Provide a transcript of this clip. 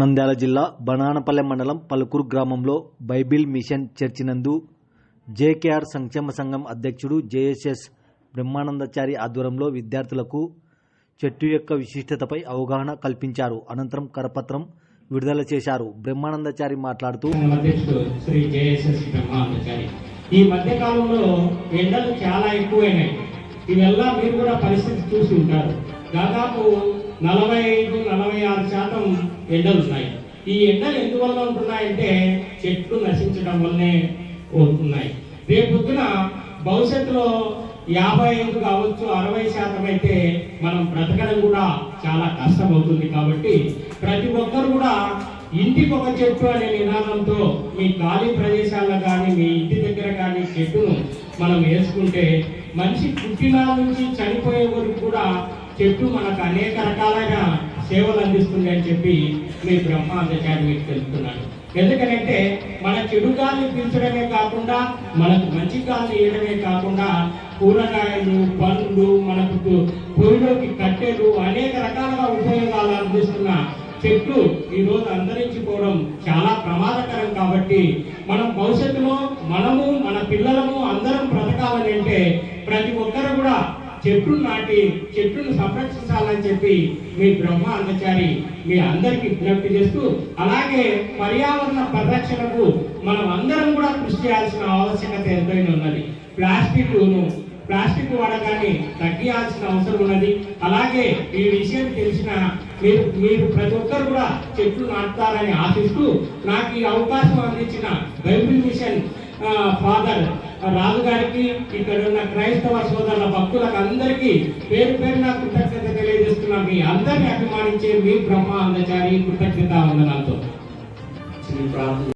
నంద్యాల జిల్లా బనానపల్లె మండలం పలుకూరు గ్రామంలో బైబిల్ మిషన్ చర్చి నందు జేకేఆర్ సంక్షేమ సంఘం అధ్యక్షుడు జేఎస్ఎస్ బ్రహ్మానందచారి ఆధ్వర్యంలో విద్యార్థులకు చెట్టు యొక్క విశిష్టతపై అవగాహన కల్పించారు. అనంతరం కరపత్రం విడుదల చేశారు. బ్రహ్మానందచారి మాట్లాడుతూ శ్రీ జేఎస్ఎస్ బ్రహ్మానందచారి ఈ మధ్య కాలంలో ఎండలు చాలా ఎక్కువైనాయి. ఇవెల్లా మీరు కూడా పరిస్థితి చూసి ఉంటారు. దాదాపు నలభై ఐదు నలభై ఆరు శాతం ఎండలు ఉన్నాయి ఈ ఎండలు ఎందువల్ల ఉంటున్నాయంటే చెట్లు నశించడం వల్లనే ఉంటున్నాయి. రేపొద్దున భవిష్యత్తులో యాభై ఐదు కావచ్చు అరవై శాతం అయితే మనం బ్రతకడం కూడా చాలా కష్టం అవుతుంది కాబట్టి ప్రతి ఒక్కరు కూడా ఇంటికి ఒక చెట్టు అనే నినాదంతో మీ ఖాళీ ప్రదేశాల్లో కానీ మీ ఇంటి దగ్గర కానీ చెట్టును మనం వేసుకుంటే మనిషి పుట్టిన నుంచి చనిపోయే వరకు కూడా చెట్టు మనకు అనేక రకాలైన సేవలు అందిస్తుంది అని చెప్పి మీ బ్రహ్మాందచారి మీకు తెలుపుతున్నాను ఎందుకనంటే మన చెడు గాలిని పీల్చడమే కాకుండా మనకు మంచి గాలిని ఇవ్వడమే కాకుండా కూరగాయలు పండ్లు మనకు పు- పొయ్యిలోకి కట్టెలు అనేక రకాలుగా ఉపయోగాలు అందిస్తున్న చెట్లు ఈ రోజు అంతరించిపోవడం చాలా ప్రమాదకరం కాబట్టి మనం భవిష్యత్తులో మనము మన పిల్లలము అందరం బ్రతకాలని అంటే చెట్లు నాటి చెట్లను సంరక్షించాలని చెప్పి మీ బ్రహ్మ అందచారి మీ అందరికీ విజ్ఞప్తి చేస్తూ అలాగే పర్యావరణ పరిరక్షణకు మనం అందరం కూడా కృషి చేయాల్సిన ఆవశ్యకత ఎంతైనా ఉన్నది. ప్లాస్టిక్ను ప్లాస్టిక్ వాడకాన్ని తగ్గియాల్సిన అవసరం ఉన్నది. అలాగే ఈ విషయం తెలిసిన మీరు మీరు ప్రతి ఒక్కరు కూడా చెట్లు నాటుతారని ఆశిస్తూ నాకు ఈ అవకాశం అందించిన బైబిల్ మిషన్ ఫాదర్ రాజు గారికి ఇక్కడ ఉన్న క్రైస్తవ సోదరుల భక్తులకు అందరికీ పేరు పేరు నా కృతజ్ఞత తెలియజేస్తున్నా మీ అందరిని అభిమానించే మీ బ్రహ్మ అందచారి కృతజ్ఞత వందనాలతో